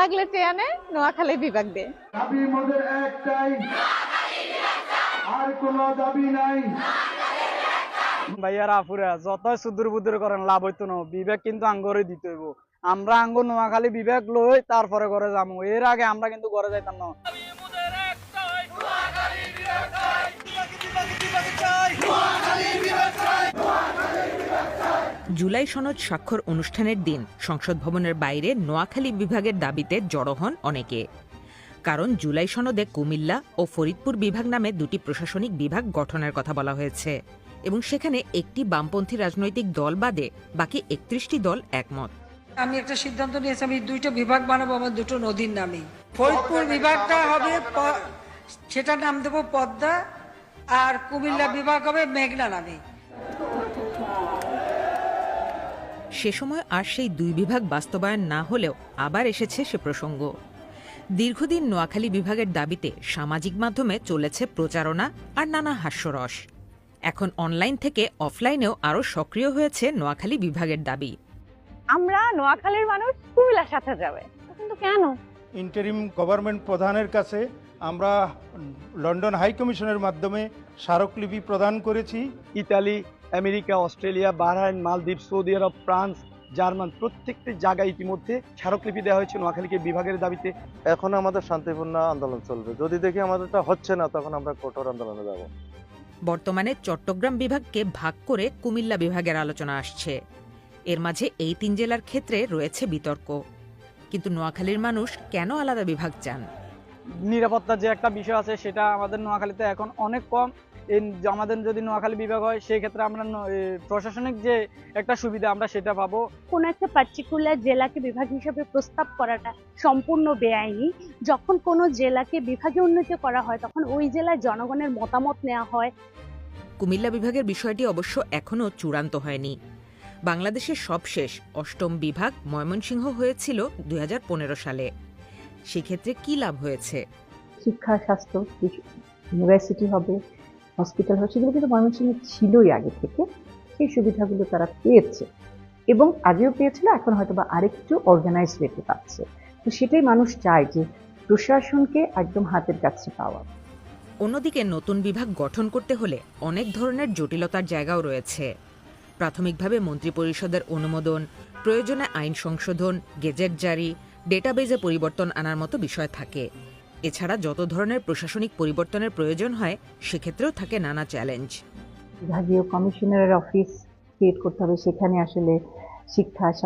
লাগলে ট্রেনে নোয়াখালী বিভাগ দে দাবি মোদের একটাই। আর কোনো দাবি নাই। ভাইয়ারা আপুরা যতই সুদূর বুদূর করেন লাভ হইতো না। বিবেক কিন্তু আঙ্গরে দিতে হইব। আমরা আঙ্গুর নোয়াখালী বিবেক লই তারপরে ঘরে যাব এর আগে আমরা কিন্তু ঘরে যাইতাম না। জুলাই সনদ স্বাক্ষর অনুষ্ঠানের দিন সংসদ ভবনের বাইরে নোয়াখালী বিভাগের দাবিতে জড়ো হন অনেকে। কারণ জুলাই সনদে কুমিল্লা ও ফরিদপুর বিভাগ নামে দুটি প্রশাসনিক বিভাগ গঠনের কথা বলা হয়েছে এবং সেখানে একটি বামপন্থী রাজনৈতিক দল বাদে বাকি একত্রিশটি দল একমত। আমি একটা সিদ্ধান্ত নিয়েছি, আমি দুইটা বিভাগ বানাবো, আমার দুটো নদীর নামে। ফরিদপুর বিভাগটা হবে সেটা নাম দেবো পদ্মা, আর কুমিল্লা বিভাগ হবে মেঘনা নামে। সে সময় আর সেই দুই বিভাগ বাস্তবায়ন না হলেও আবার এসেছে সে প্রসঙ্গ। দীর্ঘদিন নোয়াখালী বিভাগের দাবিতে সামাজিক মাধ্যমে চলেছে প্রচারণা আর নানা হাস্যরস। এখন অনলাইন থেকে অফলাইনেও আরও সক্রিয় হয়েছে নোয়াখালী বিভাগের দাবি। আমরা নোয়াখালীর মানুষ কুমিল্লার সাথে যাবে। কিন্তু কেন? ইন্টারিম গভর্নমেন্ট প্রধানের কাছে আমরা লন্ডন হাই কমিশনের মাধ্যমে স্মারকলিপি প্রদান করেছি। ইতালি আমেরিকা অস্ট্রেলিয়া বাহরাইন মালদ্বীপ সৌদি আরব ফ্রান্স জার্মান প্রত্যেকটি জায়গায় ইতিমধ্যে স্মারকলিপি দেওয়া হয়েছে। নোয়াখালীকে বিভাগের দাবিতে এখন আমাদের শান্তিপূর্ণ আন্দোলন চলবে। যদি দেখি আমাদেরটা হচ্ছে না তখন আমরা কঠোর আন্দোলনে যাব। বর্তমানে চট্টগ্রাম বিভাগকে ভাগ করে কুমিল্লা বিভাগের আলোচনা আসছে। এর মাঝে এই তিন জেলার ক্ষেত্রে রয়েছে বিতর্ক। কিন্তু নোয়াখালীর মানুষ কেন আলাদা বিভাগ চান? নিরাপত্তার যে একটা বিষয় আছে সেটা আমাদের নোয়াখালীতে এখন অনেক কম। এই আমাদের যদি নোয়াখালী বিভাগ হয় সেই ক্ষেত্রে আমরা প্রশাসনিক যে একটা সুবিধা আমরা সেটা পাবো। কোন একটা পার্টিকুলার জেলাকে বিভাগ হিসেবে প্রস্তাব করাটা সম্পূর্ণ বেআইনি। যখন কোনো জেলাকে বিভাগে উন্নীত করা হয় তখন ওই জেলার জনগণের মতামত নেওয়া হয়। কুমিল্লা বিভাগের বিষয়টি অবশ্য এখনও চূড়ান্ত হয়নি। বাংলাদেশের সবশেষ অষ্টম বিভাগ ময়মনসিংহ হয়েছিল দুই হাজার পনেরো সালে। সেক্ষেত্রে কি লাভ হয়েছে? শিক্ষা স্বাস্থ্য ইউনিভার্সিটি হবে হসপিটাল হবে সেগুলো কিন্তু ময়মনসিংহে ছিলই আগে থেকে। সেই সুবিধাগুলো তারা পেয়েছে। এবং আগেও পেয়েছিল এখন হয়তো বা আরেকটু অর্গানাইজ রেটে পাচ্ছে। তো সেটাই মানুষ চায় যে প্রশাসনকে একদম হাতের কাছে পাওয়া। অন্যদিকে নতুন বিভাগ গঠন করতে হলে অনেক ধরনের জটিলতার জায়গাও রয়েছে। প্রাথমিকভাবে মন্ত্রিপরিষদের অনুমোদন প্রয়োজনে আইন সংশোধন গেজেট জারি ডেটাবেজে পরিবর্তন আনার মতো বিষয় থাকে। এছাড়া যত ধরনের প্রশাসনিক পরিবর্তনের প্রয়োজন হয়, সেক্ষেত্রেও থাকে নানা চ্যালেঞ্জ। বিভাগীয় কমিশনারের অফিস ক্রিয়েট করতে হবে, সেখানে আসলে শিক্ষা